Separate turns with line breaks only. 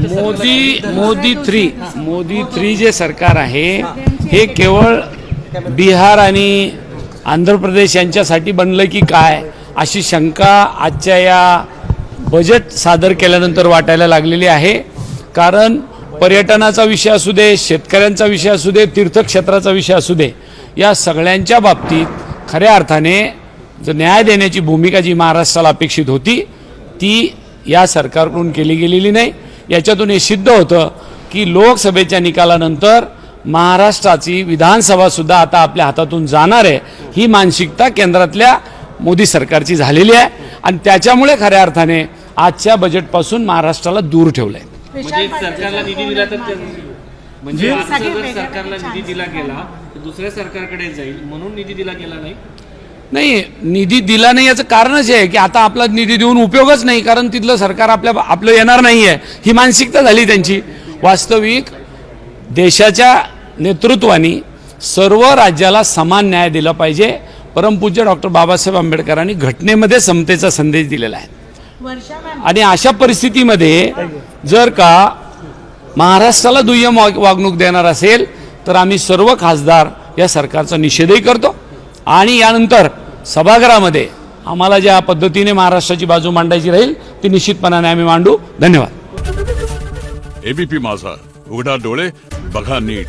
Modi Modi three Modi three जे सरकार आहे हे केवळ बिहार आणि आंध्र प्रदेश यांच्यासाठी बनलं की काय अशी शंका आजच्या या बजेट सादर केल्यानंतर वाटायला लागलेली आहे. कारण पर्यटनाचा विषय असू दे शेतकऱ्यांचा विषय असू दे तीर्थक्षेत्राचा विषय असू दे या सगळ्यांच्या बाबतीत खऱ्या अर्थाने जो न्याय देण्याची भूमिका जी महाराष्ट्राला अपेक्षित होती ती या सरकारकडून केली गेलेली नाही. याच्यातून हे सिद्ध होतं की लोकसभेच्या निकालानंतर महाराष्ट्राची विधानसभा सुद्धा आता आपल्या हातातून जाणार आहे. ही मानसिकता केंद्रातल्या मोदी सरकारची झालेली आहे. आणि त्याच्यामुळे खऱ्या अर्थाने आजच्या बजेटपासून महाराष्ट्राला दूर ठेवलं आहे
म्हणजे सरकारला निधी दिला तर त्या- म्हणजे सरकारला निधी दिला गेला तर दुसऱ्या सरकारकडे जाईल म्हणून निधी दिला गेला नाही.
नाही निधी दिला नाही याचं कारणच आहे की आता आपला निधी देऊन उपयोगच नाही कारण तिथलं सरकार आपल्या आपलं येणार नाही आहे. ही मानसिकता झाली त्यांची. वास्तविक देशाच्या नेतृत्वाने सर्व राज्याला समान न्याय दिला पाहिजे. परमपूज्य डॉक्टर बाबासाहेब आंबेडकरांनी घटनेमध्ये समतेचा संदेश दिलेला आहे. आणि अशा परिस्थितीमध्ये जर का महाराष्ट्राला दुय्यम वाग वागणूक देणार असेल तर आम्ही सर्व खासदार या सरकारचा निषेधही करतो. आणि यानंतर सभागृहामध्ये आम्हाला ज्या पद्धतीने महाराष्ट्राची बाजू मांडायची राहील ती निश्चितपणाने आम्ही मांडू. धन्यवाद.
एबीपी माझा. उघडा डोळे बघा नीट.